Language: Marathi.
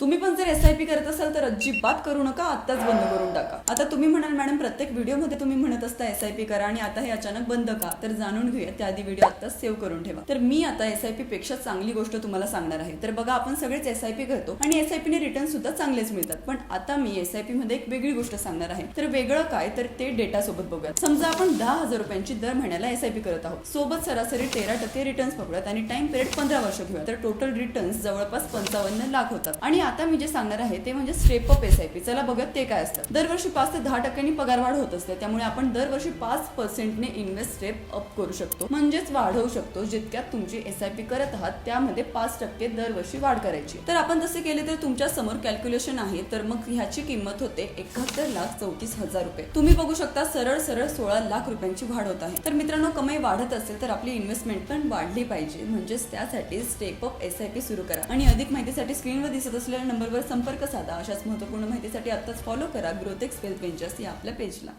तुम्ही पण जर एस आय पी करत असाल तर अजिबात करू नका आत्ताच बंद करून टाका. आता तुम्ही म्हणाल मॅडम प्रत्येक व्हिडिओमध्ये तुम्ही म्हणत असता एस आय पी करा आणि आता हे अचानक बंद का? तर जाणून घेऊया त्याआधी व्हिडिओ आत्ताच सेव्ह करून ठेवा. तर मी आता एस आय पी पेक्षा चांगली गोष्ट तुम्हाला सांगणार आहे. तर बघा आपण सगळेच एस आय पी करतो आणि एस आय पीने रिटर्न सुद्धा चांगलेच मिळतात. पण आता मी एस आय पी मध्ये एक वेगळी गोष्ट सांगणार आहे. तर वेगळं काय? तर ते डेटा सोबत बघूया समजा आपण दहा हजार रुपयांची दर महिन्याला एस आय पी करत आहोत. सोबत सरासरी तेरा टक्के रिटर्न्स बघूयात आणि टाइम पिरियड पंधरा वर्ष घेऊया तर टोटल रिटर्न्स जवळपास पंचावन्न लाख होतात. आणि आता मी जे सांगणार आहे ते म्हणजे step up S I P चला बघत ते काय असतं. दरवर्षी पाच ते दहा टक्क्यांनी पगार वाढ होत असते. त्यामुळे आपण दरवर्षी पाच पर्सेंटने इन्व्हेस्ट स्टेप अप करू शकतो. म्हणजेच वाढवू शकतो. जितक्यात तुमची एस आय पी करत आहात त्यामध्ये पाच टक्के दरवर्षी वाढ करायची. तर आपण तसे केले तर तुमच्यासमोर कॅल्क्युलेशन आहे. तर मग ह्याची किंमत होते एकाहत्तर लाख चौतीस हजार रुपये. तुम्ही बघू शकता सरळ सरळ सोळा लाख रुपयांची वाढ होत आहे. तर मित्रांनो कमाई वाढत असेल तर आपली इन्व्हेस्टमेंट पण वाढली पाहिजे. म्हणजेच त्यासाठी step up S I P सुरू करा. आणि अधिक माहितीसाठी स्क्रीनवर दिसत असलेल्या नंबरवर संपर्क साधा. अशाच महत्त्वपूर्ण माहितीसाठी आताच फॉलो करा. ग्रोथेक्स वेल्थ वेंचर्स या आपल्या पेजला